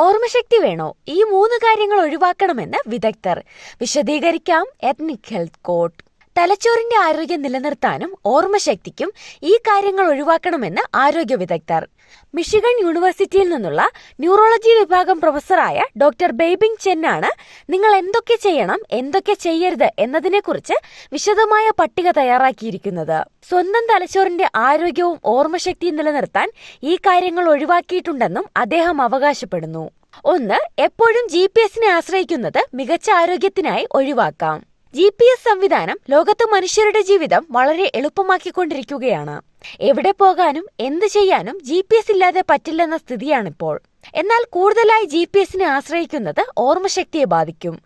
ഓർമ്മശക്തി വേണോ? ഈ മൂന്ന് കാര്യങ്ങൾ ഒഴിവാക്കണമെന്ന് വിദഗ്ധർ. വിശദീകരിക്കാം എത്നിക് ഹെൽത്ത് കോഡ് തലച്ചോറിന്റെ ആരോഗ്യം നിലനിർത്താനും ഓർമ്മശക്തിക്കും ഈ കാര്യങ്ങൾ ഒഴിവാക്കണമെന്ന് ആരോഗ്യ വിദഗ്ധർ. മിഷിഗൺ യൂണിവേഴ്സിറ്റിയിൽ നിന്നുള്ള ന്യൂറോളജി വിഭാഗം പ്രൊഫസറായ ഡോക്ടർ ബേബിംഗ് ചെന്നാണ് നിങ്ങൾ എന്തൊക്കെ ചെയ്യണം എന്തൊക്കെ ചെയ്യരുത് എന്നതിനെക്കുറിച്ച് വിശദമായ പട്ടിക തയ്യാറാക്കിയിരിക്കുന്നത്. സ്വന്തം തലച്ചോറിന്റെ ആരോഗ്യവും ഓർമ്മശക്തിയും നിലനിർത്താൻ ഈ കാര്യങ്ങൾ ഒഴിവാക്കിയിട്ടുണ്ടെന്നും അദ്ദേഹം അവകാശപ്പെടുന്നു. ഒന്ന് എപ്പോഴും ജി പി എസിനെ ആശ്രയിക്കുന്നത് മികച്ച ആരോഗ്യത്തിനായി ഒഴിവാക്കാം. ജി പി എസ് സംവിധാനം ലോകത്ത് മനുഷ്യരുടെ ജീവിതം വളരെ എളുപ്പമാക്കിക്കൊണ്ടിരിക്കുകയാണ്. എവിടെ പോകാനും എന്ത് ചെയ്യാനും ജി പി എസ് ഇല്ലാതെ പറ്റില്ലെന്ന സ്ഥിതിയാണിപ്പോൾ. എന്നാൽ കൂടുതലായി ജി പി എസിനെ ആശ്രയിക്കുന്നത് ഓർമ്മശക്തിയെ ബാധിക്കും.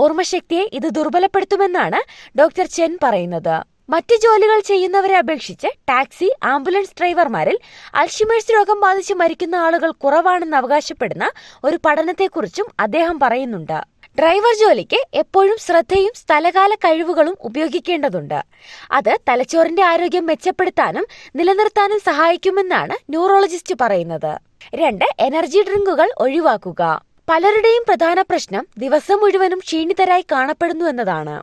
ഓർമ്മശക്തിയെ ഇത് ദുർബലപ്പെടുത്തുമെന്നാണ് ഡോക്ടർ ചെൻ പറയുന്നത്. മറ്റ് ജോലികൾ ചെയ്യുന്നവരെ അപേക്ഷിച്ച് ടാക്സി ആംബുലൻസ് ഡ്രൈവർമാരിൽ അൽഷിമേഴ്സ് രോഗം ബാധിച്ച് മരിക്കുന്ന ആളുകൾ കുറവാണെന്ന് അവകാശപ്പെടുന്ന ഒരു പഠനത്തെക്കുറിച്ചും അദ്ദേഹം പറയുന്നുണ്ട്. ഡ്രൈവർ ജോലിക്ക് എപ്പോഴും ശ്രദ്ധയും സ്ഥലകാല കഴിവുകളും ഉപയോഗിക്കേണ്ടതുണ്ട്. അത് തലച്ചോറിന്റെ ആരോഗ്യം മെച്ചപ്പെടുത്താനും നിലനിർത്താനും സഹായിക്കുമെന്നാണ് ന്യൂറോളജിസ്റ്റ് പറയുന്നത്. രണ്ട് എനർജി ഡ്രിങ്കുകൾ ഒഴിവാക്കുക. പലരുടെയും പ്രധാന പ്രശ്നം ദിവസം മുഴുവനും ക്ഷീണിതരായി കാണപ്പെടുന്നു എന്നതാണ്.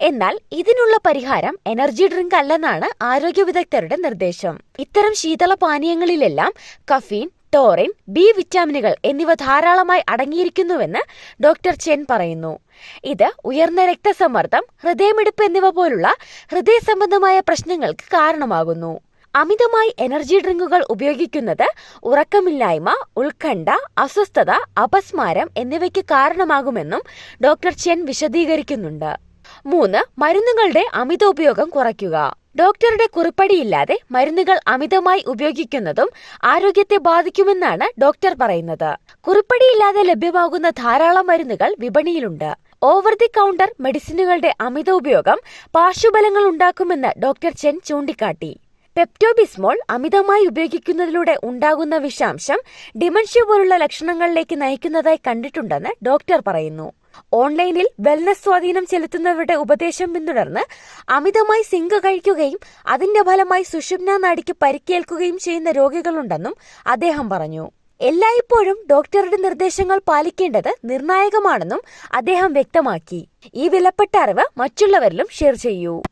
എന്നാൽ ഇതിനുള്ള പരിഹാരം എനർജി ഡ്രിങ്ക് അല്ലെന്നാണ് ആരോഗ്യ വിദഗ്ധരുടെ നിർദ്ദേശം. ഇത്തരം ശീതള പാനീയങ്ങളിലെല്ലാം കഫീൻ ടോറിൻ ബി വിറ്റാമിനുകൾ എന്നിവ ധാരാളമായി അടങ്ങിയിരിക്കുന്നുവെന്ന് ഡോക്ടർ ചെൻ പറയുന്നു. ഇത് ഉയർന്ന രക്തസമ്മർദ്ദം ഹൃദയമിടിപ്പ് എന്നിവ പോലുള്ള ഹൃദയ സംബന്ധമായ പ്രശ്നങ്ങൾക്ക് കാരണമാകുന്നു. അമിതമായി എനർജി ഡ്രിങ്കുകൾ ഉപയോഗിക്കുന്നത് ഉറക്കമില്ലായ്മ ഉത്കണ്ഠ അസ്വസ്ഥത അപസ്മാരം എന്നിവയ്ക്ക് കാരണമാകുമെന്നും ഡോക്ടർ ചെൻ വിശദീകരിക്കുന്നുണ്ട്. മൂന്ന് മരുന്നുകളുടെ അമിത ഉപയോഗം കുറയ്ക്കുക. ഡോക്ടറുടെ കുറിപ്പടിയില്ലാതെ മരുന്നുകൾ അമിതമായി ഉപയോഗിക്കുന്നതും ആരോഗ്യത്തെ ബാധിക്കുമെന്നാണ് ഡോക്ടർ പറയുന്നത്. കുറിപ്പടിയില്ലാതെ ലഭ്യമാകുന്ന ധാരാളം മരുന്നുകൾ വിപണിയിലുണ്ട്. ഓവർ ദി കൗണ്ടർ മെഡിസിനുകളുടെ അമിത ഉപയോഗം പാർശ്വഫലങ്ങൾ ഉണ്ടാക്കുമെന്ന് ഡോക്ടർ ചെൻ ചൂണ്ടിക്കാട്ടി. പെപ്റ്റോബിസ്മോൾ അമിതമായി ഉപയോഗിക്കുന്നതിലൂടെ ഉണ്ടാകുന്ന വിഷാംശം ഡിമൻഷ്യ പോലുള്ള ലക്ഷണങ്ങളിലേക്ക് നയിക്കുന്നതായി കണ്ടിട്ടുണ്ടെന്ന് ഡോക്ടർ പറയുന്നു. ഓൺലൈനിൽ വെൽനസ് സ്വാധീനം ചെലുത്തുന്നവരുടെ ഉപദേശം പിന്തുടർന്ന് അമിതമായി സിങ്ക് കഴിക്കുകയും അതിന്റെ ഫലമായി സുഷുമ്ന നാടിക്ക് പരിക്കേൽക്കുകയും ചെയ്യുന്ന രോഗികളുണ്ടെന്നും അദ്ദേഹം പറഞ്ഞു. എല്ലായ്പ്പോഴും ഡോക്ടറുടെ നിർദ്ദേശങ്ങൾ പാലിക്കേണ്ടത് നിർണായകമാണെന്നും അദ്ദേഹം വ്യക്തമാക്കി. ഈ വിലപ്പെട്ട അറിവ് മറ്റുള്ളവരിലും ഷെയർ ചെയ്യൂ.